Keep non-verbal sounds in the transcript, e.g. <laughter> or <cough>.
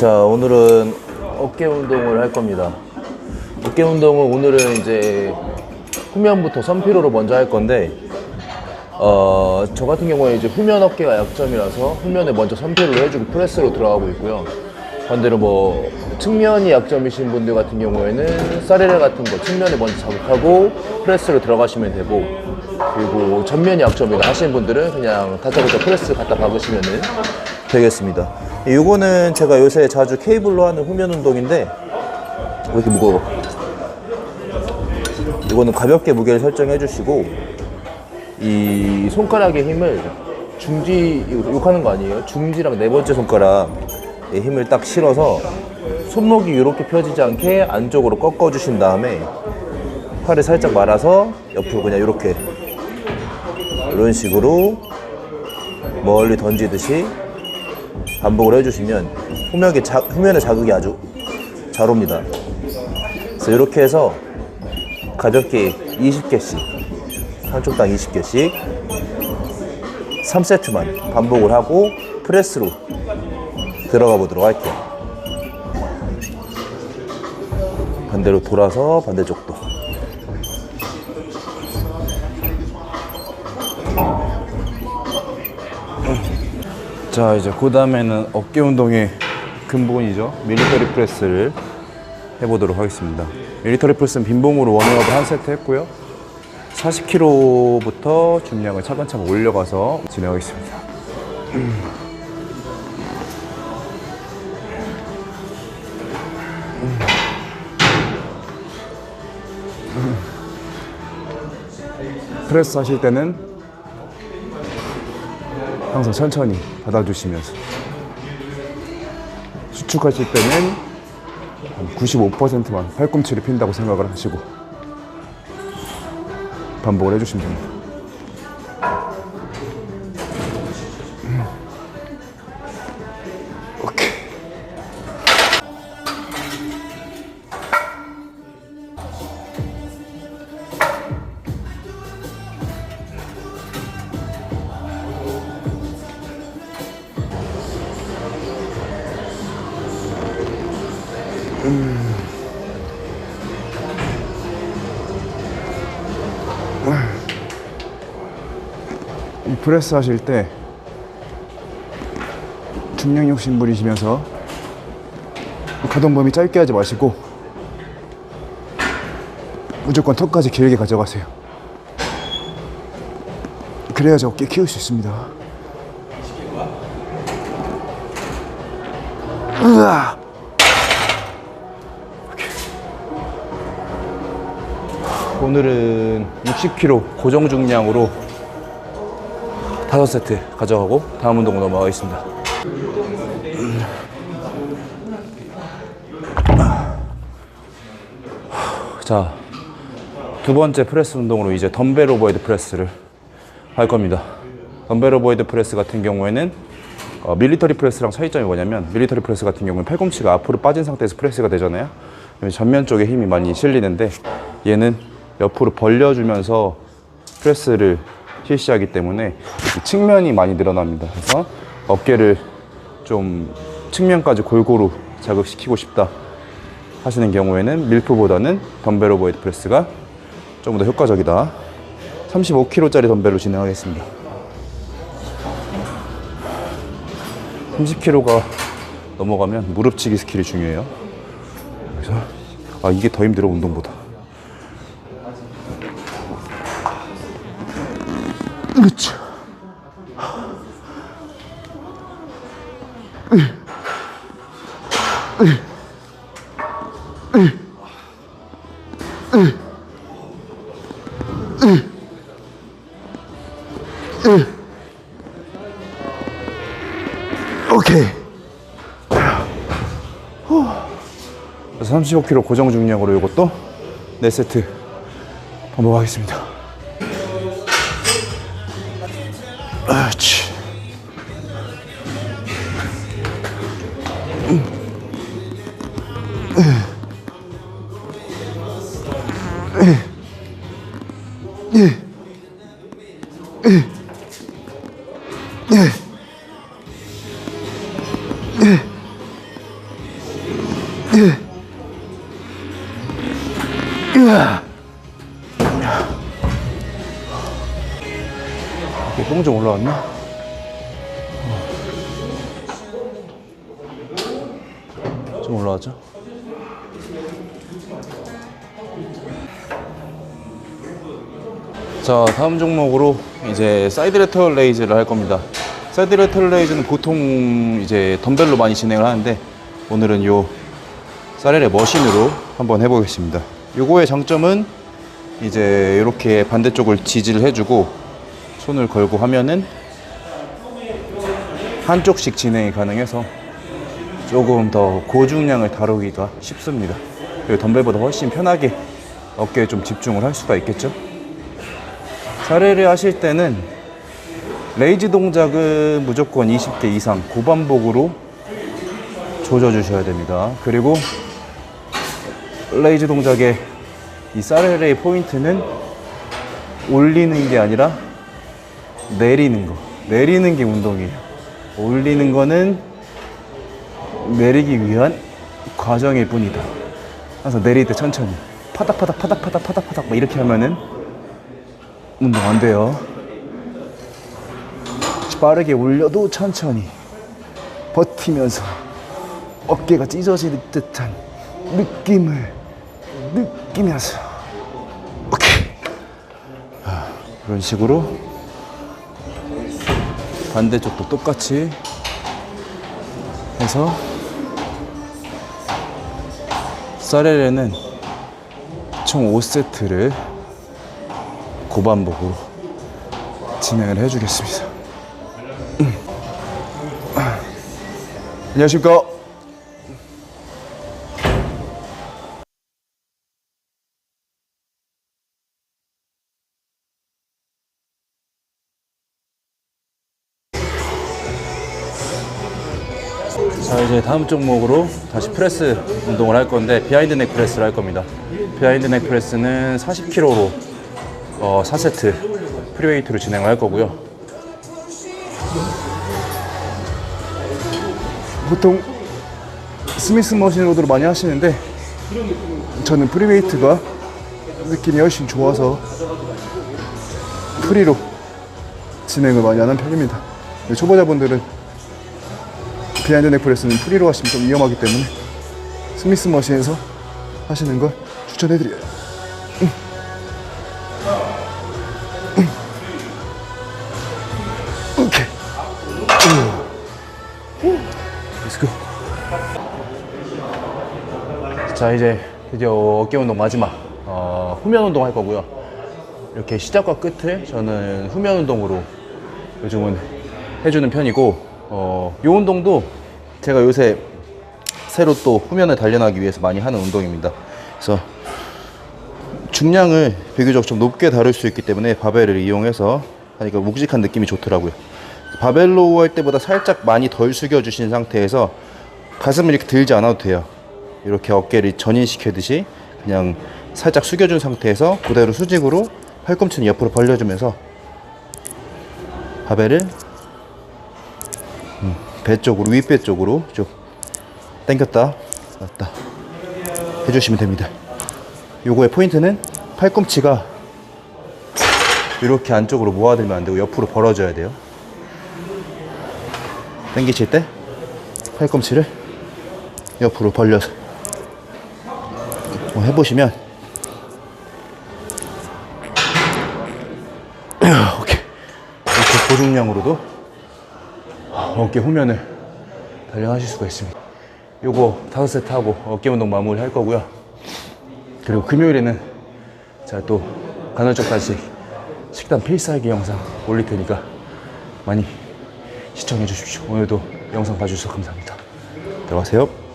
자, 오늘은 어깨 운동을 할 겁니다. 어깨 운동은 오늘은 이제 후면부터 선피로로 먼저 할 건데, 어, 저 같은 경우에 이제 후면 어깨가 약점이라서 후면에 먼저 선피로를 해주고 프레스로 들어가고 있고요. 반대로 뭐 측면이 약점이신 분들 같은 경우에는 사레레 같은 거 측면에 먼저 자극하고 프레스로 들어가시면 되고 그리고 전면이 약점이다 하시는 분들은 그냥 다짜고짜 프레스 갖다 박으시면 되겠습니다. 이거는 제가 요새 자주 케이블로 하는 후면 운동인데 왜 이렇게 무거워? 이거는 가볍게 무게를 설정해 주시고 이 손가락의 힘을 중지 욕하는 거 아니에요? 중지랑 네 번째 손가락에 힘을 딱 실어서 손목이 이렇게 펴지지 않게 안쪽으로 꺾어 주신 다음에 팔을 살짝 말아서 옆으로 그냥 이렇게 이런 식으로 멀리 던지듯이 반복을 해주시면 후면에, 자, 후면에 자극이 아주 잘 옵니다. 그래서 이렇게 해서 가볍게 20개씩 한쪽 당 20개씩 3세트만 반복을 하고 프레스로 들어가 보도록 할게요. 반대로 돌아서 반대쪽도. 자 이제 그 다음에는 어깨 운동의 근본이죠. 밀리터리 프레스를 해보도록 하겠습니다. 밀리터리 프레스는 빈봉으로 워밍업을 한 세트 했고요. 40kg부터 중량을 차근차근 올려가서 진행하겠습니다. 프레스 하실 때는 항상 천천히 받아주시면서 수축하실 때는 한 95%만 팔꿈치를 핀다고 생각을 하시고 반복을 해주시면 됩니다. 이 프레스 하실 때 중량 욕심 부리시면서 가동 범위 짧게 하지 마시고 무조건 턱까지 길게 가져가세요. 그래야지 어깨 키울 수 있습니다. 으아! 오늘은 60kg 고정 중량으로 다섯 세트 가져가고 다음 운동으로 넘어가겠습니다. 자, 두 번째 프레스 운동으로 이제 덤벨 오버헤드 프레스를 할 겁니다. 덤벨 오버헤드 프레스 같은 경우에는 어, 밀리터리 프레스랑 차이점이 뭐냐면 밀리터리 프레스 같은 경우는 팔꿈치가 앞으로 빠진 상태에서 프레스가 되잖아요. 전면 쪽에 힘이 많이 실리는데 얘는 옆으로 벌려주면서 프레스를 실시하기 때문에 이 측면이 많이 늘어납니다. 그래서 어깨를 좀 측면까지 골고루 자극시키고 싶다 하시는 경우에는 밀프보다는 덤벨 오버헤드 프레스가 좀 더 효과적이다. 35kg짜리 덤벨로 진행하겠습니다. 30kg가 넘어가면 무릎치기 스킬이 중요해요. 그래서 아 이게 더 힘들어 운동보다. 그렇죠. 오케이. 그래서 35kg 고정 중량으로 이것도 4세트 반복하겠습니다. 이렇게 똥 좀 올라왔나? 어. 좀 올라왔죠? 자 다음 종목으로 이제 사이드 레터 레이즈를 할 겁니다 사이드 레터 레이즈는 보통 이제 덤벨로 많이 진행을 하는데 오늘은 요 사레레 머신으로 한번 해보겠습니다 요거의 장점은 이제 이렇게 반대쪽을 지지를 해주고 손을 걸고 하면은 한쪽씩 진행이 가능해서 조금 더 고중량을 다루기가 쉽습니다 그리고 덤벨보다 훨씬 편하게 어깨에 좀 집중을 할 수가 있겠죠 사례를 하실 때는 레이즈 동작은 무조건 20개 이상 고반복으로 조져주셔야 됩니다. 그리고 레이즈 동작의 이 사레레의 포인트는 올리는 게 아니라 내리는 거. 내리는 게 운동이에요. 올리는 거는 내리기 위한 과정일 뿐이다. 그래서 내릴 때 천천히 파닥파닥 파닥파닥 파닥파닥 막 이렇게 하면은 운동 안 돼요. 빠르게 올려도 천천히 버티면서 어깨가 찢어질 듯한 느낌을 느끼면서 오케이 아, 이런 식으로 반대쪽도 똑같이 해서 사레레는 총 5세트를 고반복으로 진행을 해주겠습니다. 음. 아. 안녕하십니까. 자 이제 다음 종목으로 다시 프레스 운동을 할 건데 비하인드 넥 프레스를 할 겁니다. 비하인드 넥 프레스는 40kg로 어, 4세트 프리웨이트로 진행을 할 거고요. 보통 스미스 머신으로도 많이 하시는데 저는 프리웨이트가 느낌이 훨씬 좋아서 프리로 진행을 많이 하는 편입니다. 초보자분들은 비하인드 넥 프레스는 프리로 하시면 좀 위험하기 때문에 스미스 머신에서 하시는 걸 추천해드려요. 오케이. 렛츠고. 자 이제 드디어 어깨 운동 마지막 어, 후면 운동 할 거고요. 이렇게 시작과 끝을 저는 후면 운동으로 요즘은 해주는 편이고 어, 이 운동도 제가 요새 새로 또 후면을 단련하기 위해서 많이 하는 운동입니다. 그래서 중량을 비교적 좀 높게 다룰 수 있기 때문에 바벨을 이용해서 하니까 묵직한 느낌이 좋더라고요. 바벨로 할 때보다 살짝 많이 덜 숙여주신 상태에서 가슴을 이렇게 들지 않아도 돼요. 이렇게 어깨를 전인시키듯이 그냥 살짝 숙여준 상태에서 그대로 수직으로 팔꿈치는 옆으로 벌려주면서 바벨을 음, 배 쪽으로 윗배 쪽으로 쭉 당겼다 놨다 해주시면 됩니다. 요거의 포인트는 팔꿈치가 이렇게 안쪽으로 모아들면 안 되고 옆으로 벌어져야 돼요. 당기실 때 팔꿈치를 옆으로 벌려서 뭐 해보시면 <clears throat> 오케이 이렇게 고중량으로도 어깨 후면을 단련하실 수가 있습니다. 요거 다섯 세트 하고 어깨 운동 마무리 할 거고요. 그리고 금요일에는 제가 또 간헐적 단식 식단 필살기 영상 올릴 테니까 많이 시청해 주십시오. 오늘도 영상 봐주셔서 감사합니다. 들어가세요.